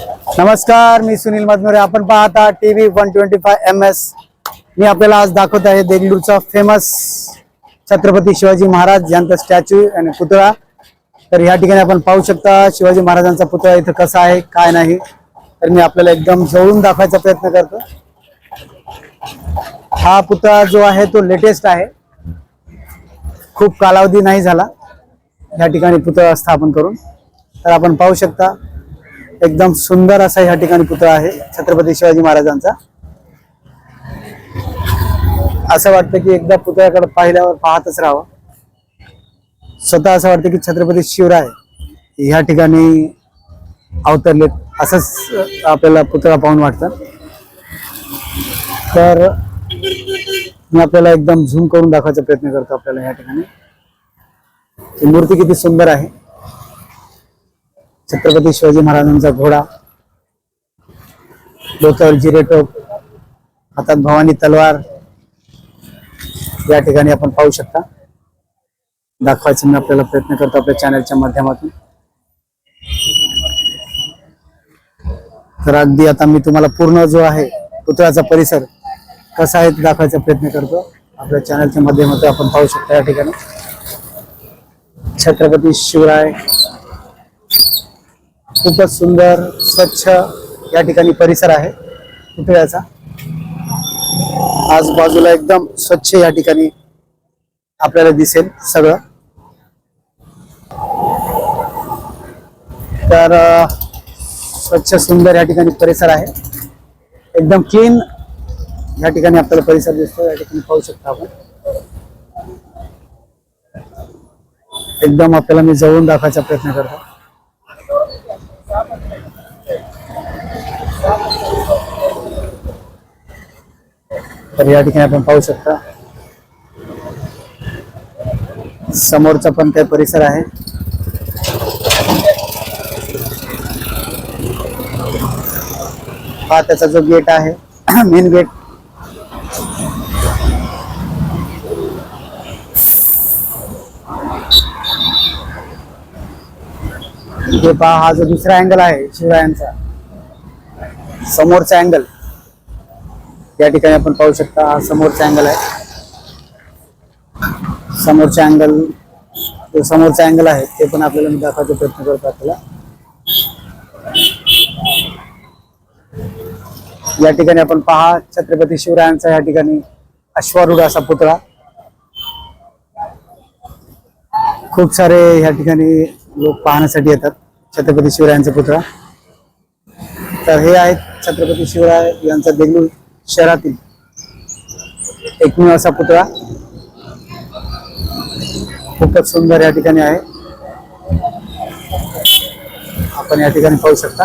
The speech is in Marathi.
नमस्कार मी सुनील मधनुरे आपण पाहता T V one twenty five M S. मी आपल्याला आज दाखवत आहे देगलूरचा फेमस छत्रपती शिवाजी महाराज यांचा स्टॅच्यू आणि पुतळा. तर या ठिकाणी आपण पाहू शकता शिवाजी महाराजांचा पुतळा इथं कसा आहे काय नाही. तर मी आपल्याला एकदम जवळून दाखवायचा प्रयत्न करतो. हा पुतळा जो आहे तो लेटेस्ट आहे. खूप कालावधी नाही झाला. या ठिकाणी पुतळा स्थापन करून. तर आपण पाहू शकता एकदम सुंदर असा ह्या ठिकाणी पुतळा आहे छत्रपती शिवाजी महाराजांचा. असं वाटतं की एकदा पुतळ्याकडे पाहिल्यावर पाहतच राहावं. स्वतः असं वाटतं की छत्रपती शिवराय ह्या ठिकाणी अवतरलेत असंच आपल्याला पुतळा पाहून वाटतं. तर मी आपल्याला एकदम झूम करून दाखवायचा प्रयत्न करतो आपल्याला या ठिकाणी. मूर्ती किती सुंदर आहे. छत्रपती शिवाजी महाराजांचा घोडा डोक्यावर जिरेटोप हातात भवानी तलवार या ठिकाणी आपण पाहू शकता. दाखवायचा मी आपल्याला प्रयत्न करतो आपल्या चॅनलच्या माध्यमातून. तर अगदी आता मी तुम्हाला पूर्ण जो आहे पुतळ्याचा परिसर कसा आहे ते दाखवायचा प्रयत्न करतो. आपल्या चॅनलच्या माध्यमातून आपण पाहू शकता या ठिकाणी. छत्रपती शिवराय खूपच सुंदर स्वच्छ या ठिकाणी परिसर आहे पुतळ्याचा आजूबाजूला एकदम स्वच्छ या ठिकाणी आपल्याला दिसेल सगळं. तर स्वच्छ सुंदर या ठिकाणी परिसर आहे. एकदम क्लीन या ठिकाणी आपल्याला परिसर दिसतो या ठिकाणी पाहू शकता आपण. एकदम आपल्याला मी जवळून दाखवायचा प्रयत्न करतो. तर या ठिकाणी आपण पाहू शकता. समोरचा पण काही परिसर आहे. हा त्याचा जो गेट आहे मेन गेट हे पहा हा जो दुसरा अँगल आहे शिवरायांचा. समोरचा अँगल या ठिकाणी आपण पाहू शकता हा समोरचा अँगल आहे. समोरचा अँगल जो समोरचा अँगल आहे ते पण आपल्याला मी दाखवायचा प्रयत्न करतो आपल्याला. या ठिकाणी आपण पहा छत्रपती शिवरायांचा या ठिकाणी अश्वारूढ असा पुतळा. खूप सारे या ठिकाणी लोक पाहण्यासाठी येतात छत्रपती शिवरायांचा पुतळा. तर हे आहेत छत्रपती शिवराय यांचा देगलूर. शहरातील. एकमेव असा पुतळा खूपच सुंदर या ठिकाणी आहे. आपण या ठिकाणी पाहू शकता.